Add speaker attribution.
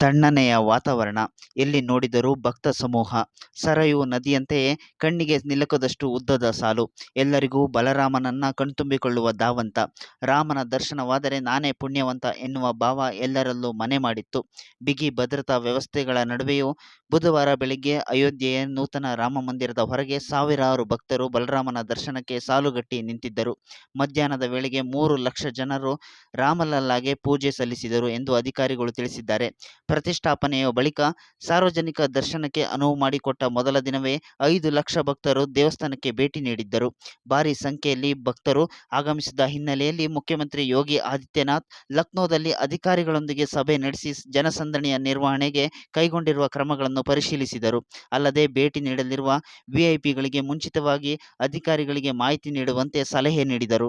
Speaker 1: ತಣ್ಣನೆಯ ವಾತಾವರಣ, ಎಲ್ಲಿ ನೋಡಿದರೂ ಭಕ್ತ ಸಮೂಹ. ಸರಯು ನದಿಯಂತೆಯೇ ಕಣ್ಣಿಗೆ ನಿಲುಕದಷ್ಟು ಉದ್ದದ ಸಾಲು. ಎಲ್ಲರಿಗೂ ಬಲರಾಮನನ್ನ ಕಣ್ತುಂಬಿಕೊಳ್ಳುವ ಧಾವಂತ. ರಾಮನ ದರ್ಶನವಾದರೆ ನಾನೇ ಪುಣ್ಯವಂತ ಎನ್ನುವ ಭಾವ ಎಲ್ಲರಲ್ಲೂ ಮನೆ ಮಾಡಿತ್ತು. ಬಿಗಿ ಭದ್ರತಾ ವ್ಯವಸ್ಥೆಗಳ ನಡುವೆಯೂ ಬುಧವಾರ ಬೆಳಿಗ್ಗೆ ಅಯೋಧ್ಯೆಯ ನೂತನ ರಾಮ ಮಂದಿರದ ಹೊರಗೆ ಸಾವಿರಾರು ಭಕ್ತರು ಬಲರಾಮನ ದರ್ಶನಕ್ಕೆ ಸಾಲುಗಟ್ಟಿ ನಿಂತಿದ್ದರು. ಮಧ್ಯಾಹ್ನದ ವೇಳೆಗೆ ಮೂರು ಲಕ್ಷ ಜನರು ರಾಮಲಲ್ಲಾಗೆ ಪೂಜೆ ಸಲ್ಲಿಸಿದರು ಎಂದು ಅಧಿಕಾರಿಗಳು ತಿಳಿಸಿದ್ದಾರೆ. ಪ್ರತಿಷ್ಠಾಪನೆಯ ಬಳಿಕ ಸಾರ್ವಜನಿಕ ದರ್ಶನಕ್ಕೆ ಅನುವು ಮಾಡಿಕೊಟ್ಟ ಮೊದಲ ದಿನವೇ ಐದು ಲಕ್ಷ ಭಕ್ತರು ದೇವಸ್ಥಾನಕ್ಕೆ ಭೇಟಿ ನೀಡಿದ್ದರು. ಭಾರೀ ಸಂಖ್ಯೆಯಲ್ಲಿ ಭಕ್ತರು ಆಗಮಿಸಿದ ಹಿನ್ನೆಲೆಯಲ್ಲಿ ಮುಖ್ಯಮಂತ್ರಿ ಯೋಗಿ ಆದಿತ್ಯನಾಥ್ ಲಕ್ನೋದಲ್ಲಿ ಅಧಿಕಾರಿಗಳೊಂದಿಗೆ ಸಭೆ ನಡೆಸಿ ಜನಸಂದಣಿಯ ನಿರ್ವಹಣೆಗೆ ಕೈಗೊಂಡಿರುವ ಕ್ರಮಗಳನ್ನು ಪರಿಶೀಲಿಸಿದರು. ಅಲ್ಲದೆ ಭೇಟಿ ನೀಡಲಿರುವ ವಿಐಪಿಗಳಿಗೆ ಮುಂಚಿತವಾಗಿ ಅಧಿಕಾರಿಗಳಿಗೆ ಮಾಹಿತಿ ನೀಡುವಂತೆ ಸಲಹೆ ನೀಡಿದರು.